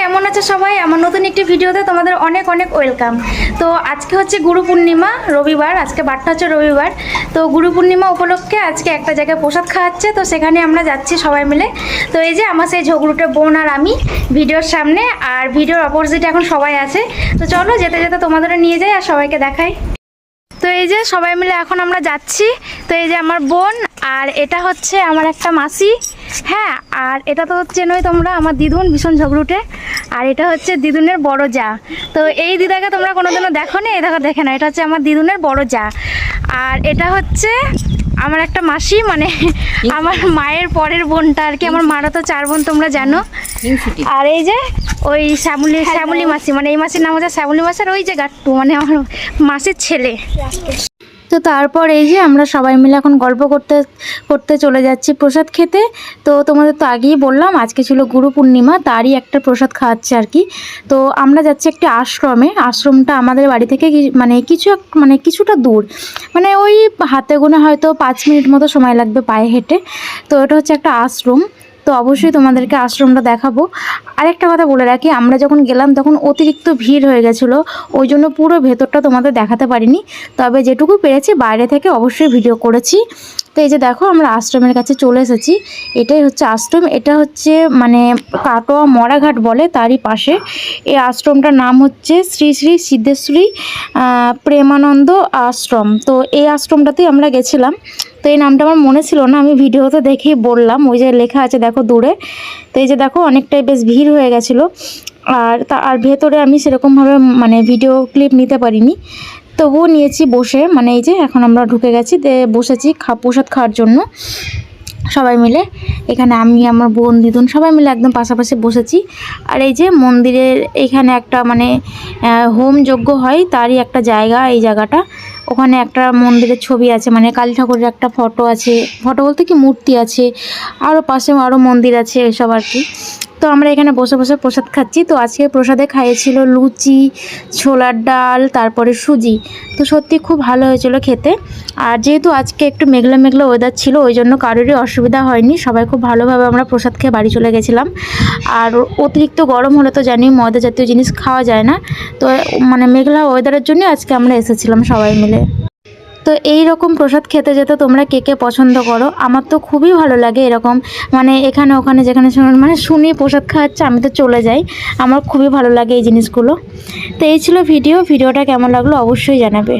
কেমন আছে সবাই? আমার নতুন একটি ভিডিওতে তোমাদের অনেক অনেক ওয়েলকাম। তো আজকে হচ্ছে গুরু পূর্ণিমা, রবিবার। আজকে বারটা হচ্ছে রবিবার। তো গুরু পূর্ণিমা উপলক্ষে আজকে একটা জায়গায় প্রসাদ খাওয়াচ্ছে, তো সেখানে আমরা যাচ্ছি সবাই মিলে। তো এই যে আমার সেই ঝগড়ুটে বোন আর আমি ভিডিওর সামনে, আর ভিডিওর অপোজিটে এখন সবাই আছে। তো চলো যেতে যেতে তোমাদেরও নিয়ে যাই আর সবাইকে দেখাই। তো এই যে সবাই মিলে এখন আমরা যাচ্ছি। তো এই যে আমার বোন, আর এটা হচ্ছে আমার একটা মাসি। হ্যাঁ আর এটা তো হচ্ছে নয় তোমরা, আমার দিদুন ভীষণ ঝগড়ুটে। আর এটা হচ্ছে দিদুনের বড় যা। তো এই দিদাকে তোমরা কোনোদিনও দেখো না এই দেখো, দেখে না এটা হচ্ছে আমার দিদুনের বড় যা। আর এটা হচ্ছে আমার একটা মাসি মানে আমার মায়ের পরের বোনটা আর কি আমার মারা তো চার বোন তোমরা জানো। আর এই যে ওই শ্যামলি শ্যামলি মাসি মানে এই মাসির নাম হচ্ছে শ্যামলি মাসি আর ওই যে গাট্টু মানে আমার মাসির ছেলে। তো তারপর এই যে আমরা সবাই মিলে এখন গল্প করতে করতে চলে যাচ্ছি প্রসাদ খেতে। তো তোমাদের তো আগেই বললাম, আজকে ছিল গুরু পূর্ণিমা, তারই একটা প্রসাদ খাওয়াচ্ছে আর কি। তো আমরা যাচ্ছি একটি আশ্রমে। আশ্রমটা আমাদের বাড়ি থেকে মানে কিছু মানে কিছুটা দূর। মানে ওই হাতে গোনা হয়তো পাঁচ মিনিট মতো সময় লাগবে পায়ে হেঁটে। তো এটা হচ্ছে একটা আশ্রম। তো অবশ্যই তোমাদেরকে আশ্রমটা দেখাবো। আরেকটা কথা বলে রাখি, আমরা যখন গেলাম তখন অতিরিক্ত ভিড় হয়ে গেছিল, ওই জন্য পুরো ভেতরটা তোমাদের দেখাতে পারিনি। তবে যেটুকু পেরেছি, বাইরে থেকে অবশ্যই ভিডিও করেছি। তো এই যে দেখো, আমরা আশ্রমের কাছে চলে এসেছি। এটাই হচ্ছে আশ্রম, এটা হচ্ছে মানে কাটোয়া মরাঘাট বলে তারই পাশে। এই আশ্রমটার নাম হচ্ছে শ্রী শ্রী সিদ্ধেশ্বরী প্রেমানন্দ আশ্রম। তো এই আশ্রমটাতেই আমরা গেছিলাম। তো এই নামটা আমার মনে ছিল না, আমি ভিডিওতে দেখেই বললাম। ওই যে লেখা আছে দেখো দূরে। তো এই যে দেখো, অনেকটাই বেশ ভিড় হয়ে গেছিল। আর তা, আর ভেতরে আমি সেরকমভাবে মানে ভিডিও ক্লিপ নিতে পারিনি। তবুও নিয়েছি বসে মানে এই যে এখন আমরা ঢুকে গেছি বসেছি খা, প্রসাদ খাওয়ার জন্য। সবাই মিলে, এখানে আমি, আমার বোন, দিদুন সবাই মিলে একদম পাশাপাশি বসেছি। আর এই যে মন্দিরের এখানে একটা মানে হোম যজ্ঞ হয়, তারই একটা জায়গা এই জায়গাটা। ওখানে একটা মন্দিরের ছবি আছে মানে কালী ঠাকুরের একটা ফটো আছে। ফটো বলতে কি মূর্তি আছে আরও পাশে আরও মন্দির আছে, এসব আর কি। তো আমরা এখানে বসে বসে প্রসাদ খাচ্ছি। তো আজকে প্রসাদে খাইয়েছিল লুচি, ছোলার ডাল, তারপরে সুজি। তো সত্যি খুব ভালো হয়েছিল খেতে। আর যেহেতু আজকে একটু মেঘলা মেঘলা ওয়েদার ছিল, ওই জন্য কারোরই অসুবিধা হয়নি। সবাই খুব ভালোভাবে আমরা প্রসাদ খেয়ে বাড়ি চলে গেছিলাম। আর অতিরিক্ত গরম হলে তো জানি ময়দা জাতীয় জিনিস খাওয়া যায় না। তো মানে মেঘলা ওয়েদারের জন্য আজকে আমরা এসেছিলাম সবাই মিলে। তো এই রকম প্রসাদ খেতে যেতে তোমরা কে কে পছন্দ করো? আমার তো খুবই ভালো লাগে এরকম। মানে এখানে, ওখানে, যেখানে মানে শুনি প্রসাদ খাওয়াচ্ছে, আমি তো চলে যাই। আমার খুবই ভালো লাগে এই জিনিসগুলো। তো এই ছিল ভিডিও। ভিডিওটা কেমন লাগল অবশ্যই জানাবে।